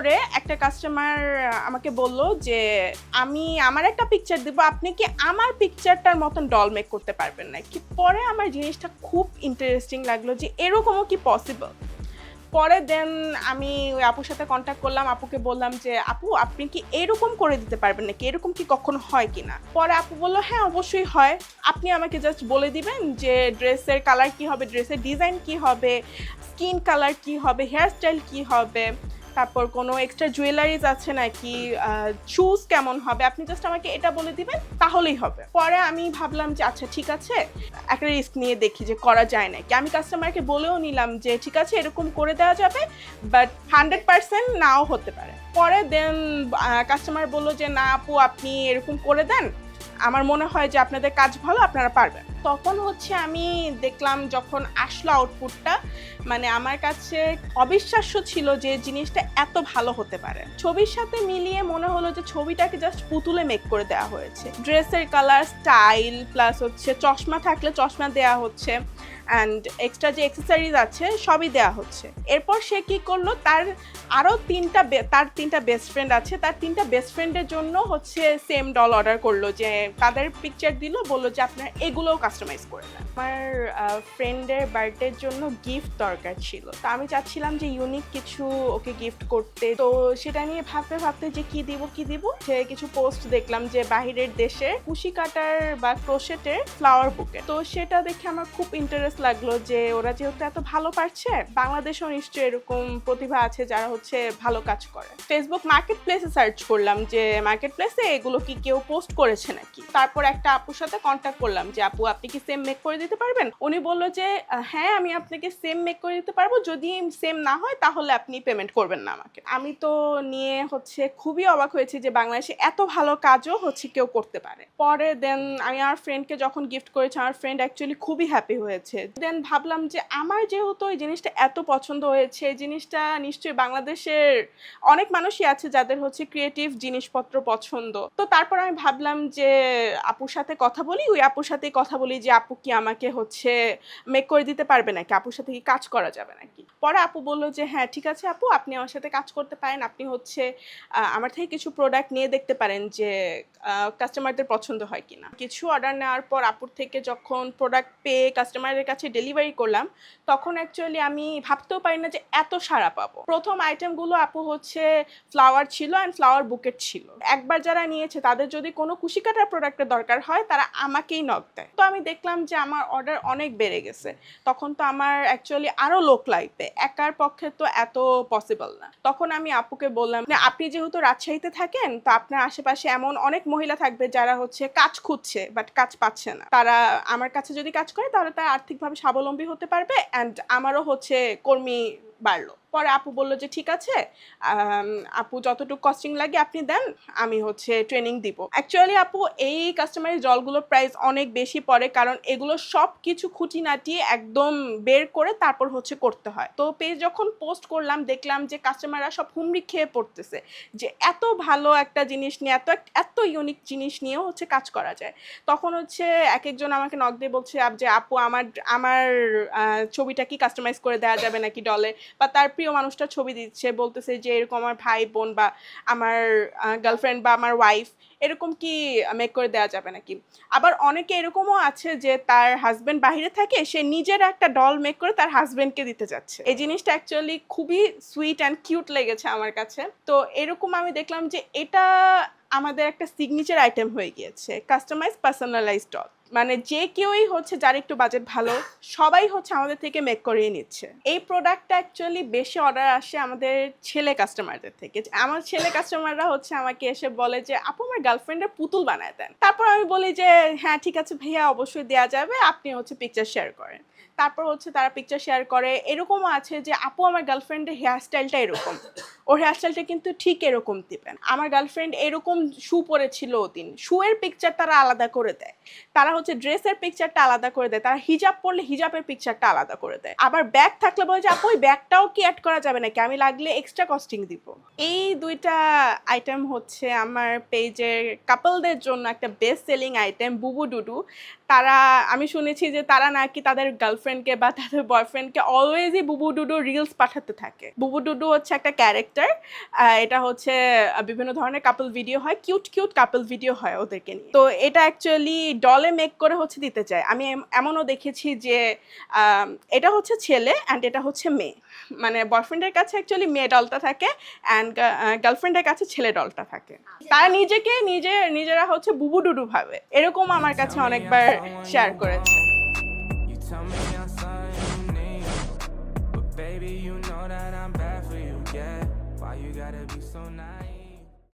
করে একটা কাস্টমার আমাকে বলল যে, আমি আমার একটা পিকচার দিব, আপনি কি আমার পিকচারটার মতন ডল মেক করতে পারবেন না? কি পরে আমার জিনিসটা খুব ইন্টারেস্টিং লাগল যে, এরকমও কি পসিবল পরে দেন আমি ওই আপুর সাথে কন্ট্যাক্ট করলাম, আপুকে বললাম যে, আপু, আপনি কি এরকম করে দিতে পারবেন নাকি? এরকম কি কখনো হয় কি না পরে আপু বলল হ্যাঁ অবশ্যই হয়। আপনি আমাকে জাস্ট বলে দিবেন যে ড্রেসের কালার কি হবে ড্রেসের ডিজাইন কি হবে স্কিন কালার কি হবে হেয়ারস্টাইল কি হবে। তারপর কোনো এক্সট্রা জুয়েলারিজ আছে নাকি চুজ কেমন হবে? আপনি জাস্ট আমাকে এটা বলে দিবেন, তাহলেই হবে। পরে আমি ভাবলাম যে আচ্ছা ঠিক আছে। একটা রিস্ক নিয়ে দেখি যে, করা যায় নাকি। আমি কাস্টমারকে বলেও নিলাম যে, ঠিক আছে, এরকম করে দেওয়া যাবে বাট হান্ড্রেড পার্সেন্ট নাও হতে পারে। পরে দেন কাস্টমার বলল যে, না আপু, আপনি এরকম করে দেন। আমার মনে হয় যে আপনাদের কাজ ভালো, আপনারা পারবেন। তখন হচ্ছে আমি দেখলাম যখন আসলো আউটপুটটা মানে আমার কাছে অবিশ্বাস্য ছিল যে জিনিসটা এত ভালো হতে পারে। ছবির সাথে মিলিয়ে মনে হলো যে ছবিটাকে জাস্ট পুতুলে মেক করে দেওয়া হয়েছে। ড্রেসের কালার স্টাইল প্লাস হচ্ছে চশমা থাকলে চশমা দেওয়া হচ্ছে। অ্যান্ড এক্সট্রা যে অ্যাক্সেসরিজ আছে, সবই দেওয়া হচ্ছে। এরপর সে কি করল? তার আরও তিনটা তার তিনটা বেস্ট ফ্রেন্ড আছে। তার তিনটা বেস্ট ফ্রেন্ডের জন্য হচ্ছে সেম ডল অর্ডার করল যে তাদের পিকচার দিল, বলল যে আপনার এগুলোও কাস্টমাইজ করে দেন। আমার ফ্রেন্ডের বার্থডের জন্য গিফট দরকার ছিল। তো আমি চাচ্ছিলাম যে ইউনিক কিছু ওকে গিফট করতে। তো সেটা নিয়ে ভাবতে ভাবতে যে কি দিব কি দিব, সে কিছু পোস্ট দেখলাম যে বাহিরের দেশে কুশি কাটার বা ক্রোশেটের ফ্লাওয়ার বুকে তো সেটা দেখে আমার খুব ইন্টারেস্ট লাগল যে ওরা যেহেতু এত ভালো পারছে, বাংলাদেশেও নিশ্চয়ই এরকম প্রতিভা আছে যারা হচ্ছে ভালো কাজ করে। ফেসবুক মার্কেট প্লেসে সার্চ করলাম যে মার্কেট প্লেসে এগুলো কি কেউ পোস্ট করেছে নাকি? তারপর একটা আপুর সাথে কন্ট্যাক্ট করলাম যে, আপু, আপনি কি সেম মেক করে দিতে পারবেন? উনি বলল যে হ্যাঁ আমি আপনাকে সেম মেক করে দিতে পারব। যদি সেম না হয়, তাহলে আপনি পেমেন্ট করবেন না আমাকে। আমি তো নিয়ে হচ্ছে খুবই অবাক হয়েছি যে, বাংলাদেশে এত ভালো কাজও হচ্ছে কেউ করতে পারে। পরে দেন আমি আমার ফ্রেন্ডকে যখন গিফট করেছি, আমার ফ্রেন্ড অ্যাকচুয়ালি খুবই হ্যাপি হয়েছে। দেন ভাবলাম যে আমার যেহেতু এই জিনিসটা এত পছন্দ হয়েছে জিনিসটা নিশ্চয়ই বাংলাদেশের অনেক মানুষই আছে যাদের হচ্ছে ক্রিয়েটিভ জিনিসপত্র পছন্দ। তো তারপর আমি ভাবলাম যে আপুর সাথে কথা বলি, ওই আপুর সাথে কথা বলি যে, আপু কি আমাকে হচ্ছে মেক করে দিতে পারবে নাকি? আপুর সাথে কি কাজ করা যাবে নাকি? পরে আপু বলল যে হ্যাঁ ঠিক আছে আপু, আপনি আমার সাথে কাজ করতে পারেন। আপনি হচ্ছে আমার থেকে কিছু প্রোডাক্ট নিয়ে দেখতে পারেন যে কাস্টমারদের পছন্দ হয় কিনা। কিছু অর্ডার নেওয়ার পর আপুর থেকে যখন প্রোডাক্ট পেয়ে কাস্টমারের কাছে ডেলিভারি করলাম, তখন অ্যাকচুয়ালি আমি ভাবতেও পারি না যে এত সাড়া পাবো। প্রথম আইটেমগুলো আপু হচ্ছে ফ্লাওয়ার ছিল অ্যান্ড ফ্লাওয়ার বুকেট ছিল। একবার যারা নিয়েছে, তাদের যদি কোনো কুশি কাটার প্রোডাক্টের দরকার হয়, তারা আমাকেই নক দেয়। তো আমি দেখলাম যে আমার অর্ডার অনেক বেড়ে গেছে। তখন তো আমার অ্যাকচুয়ালি আরও লোক লাগবে। একার পক্ষে তো এত পসিবল না। তখন আমি আপুকে বললাম, না, আপনি যেহেতু রাজশাহীতে থাকেন, তো আপনার আশেপাশে এমন অনেক মহিলা থাকবে যারা হচ্ছে কাজ খুঁজছে বাট কাজ পাচ্ছে না। তারা আমার কাছে যদি কাজ করে, তাহলে তারা আর্থিকভাবে স্বাবলম্বী হতে পারবে অ্যান্ড আমারও হচ্ছে কর্মী বাড়লো। পরে আপু বলল যে, ঠিক আছে আপু যতটুকু কস্টিং লাগে আপনি দেন, আমি হচ্ছে ট্রেনিং দিব। অ্যাকচুয়ালি আপু, এই কাস্টমারের জলগুলোর প্রাইস অনেক বেশি পড়ে, কারণ এগুলো সব কিছু খুঁটিনাটি একদম বের করে তারপর হচ্ছে করতে হয়। তো পেজ যখন পোস্ট করলাম, দেখলাম যে কাস্টমাররা সব হুমড়ি খেয়ে পড়তেছে, যে এত ভালো একটা জিনিস নিয়ে, এত এত ইউনিক জিনিস নিয়েও হচ্ছে কাজ করা যায়। তখন হচ্ছে এক একজন আমাকে নক দিয়ে বলছে, আপ- যে আপু, আমার আমার ছবিটা কি কাস্টমাইজ করে দেওয়া যাবে নাকি ডলে বা তার প্রিয় মানুষটা ছবি দিচ্ছে, বলতেছে যে এরকম আমার ভাই বোন বা আমার গার্লফ্রেন্ড বা আমার ওয়াইফ এরকম কি মেক করে দেওয়া যাবে নাকি? আবার অনেকে এরকমও আছে যে তার হাজব্যান্ড বাইরে থাকে, সে নিজের একটা ডল মেক করে তার হাজব্যান্ডকে দিতে যাচ্ছে। এই জিনিসটা অ্যাকচুয়ালি খুবই সুইট অ্যান্ড কিউট লেগেছে আমার কাছে। তো এরকম আমি দেখলাম যে এটা আমাদের একটা সিগনেচার আইটেম হয়ে গিয়েছে কাস্টমাইজ পার্সোনালাইজ ডল মানে যে কেউই হচ্ছে যার একটু বাজেট ভালো, সবাই হচ্ছে আমাদের থেকে মেক করিয়ে নিচ্ছে। এই প্রোডাক্টটা অ্যাকচুয়ালি বেশি অর্ডার আসে আমাদের ছেলে কাস্টমারদের থেকে। আমার ছেলে কাস্টমাররা হচ্ছে আমাকে এসে বলে যে, আপু, আমার গার্লফ্রেন্ডের পুতুল বানায় দেন। তারপর আমি বলি যে হ্যাঁ ঠিক আছে ভাইয়া, অবশ্যই দেওয়া যাবে। আপনি হচ্ছে পিকচার শেয়ার করেন। তারপর হচ্ছে তারা পিকচার শেয়ার করে। এরকমও আছে যে, আপু, আমার গার্লফ্রেন্ডের হেয়ার স্টাইলটা এরকম। ওর হেয়ার স্টাইলটা কিন্তু ঠিক এরকম দিবেন। আমার গার্লফ্রেন্ড এরকম শু পরেছিল ওদিন। শুয়ের পিকচার তারা আলাদা করে দেয়। তারা হচ্ছে ড্রেসের পিকচারটা আলাদা করে দেয়। তারা হিজাব পরলে হিজাবের পিকচারটা আলাদা করে দেয়। আবার ব্যাগ থাকলে বলে যে, আপু, ওই ব্যাগটাও কি অ্যাড করা যাবে নাকি? আমি লাগলে এক্সট্রা কস্টিং দিব। এই দুইটা আইটেম হচ্ছে আমার পেজের কাপলদের জন্য একটা বেস্ট সেলিং আইটেম বুবু ডুডু তারা, আমি শুনেছি যে তারা নাকি তাদের গার্লফ্রেন্ডকে বা তাদের বয়ফ্রেন্ডকে অলওয়েজই বুবু ডুডু রিলস পাঠাতে থাকে। বুবু ডুডু হচ্ছে একটা ক্যারেক্টার এটা হচ্ছে বিভিন্ন ধরনের কাপল ভিডিও হয় কিউট কিউট কাপল ভিডিও হয় ওদেরকে নিয়ে। তো এটা অ্যাকচুয়ালি ডলে মেক করে হচ্ছে দিতে চায়। আমি এমনও দেখেছি যে এটা হচ্ছে ছেলে অ্যান্ড এটা হচ্ছে মেয়ে। মানে বয়ফ্রেন্ডের কাছে অ্যাকচুয়ালি মেয়ে ডলটা থাকে অ্যান্ড গার্লফ্রেন্ডের কাছে ছেলে ডলটা থাকে। তারা নিজেকে নিজে নিজেরা হচ্ছে বুবুডুডু ভাবে। এরকম আমার কাছে অনেকবার শেয়ার করেছে।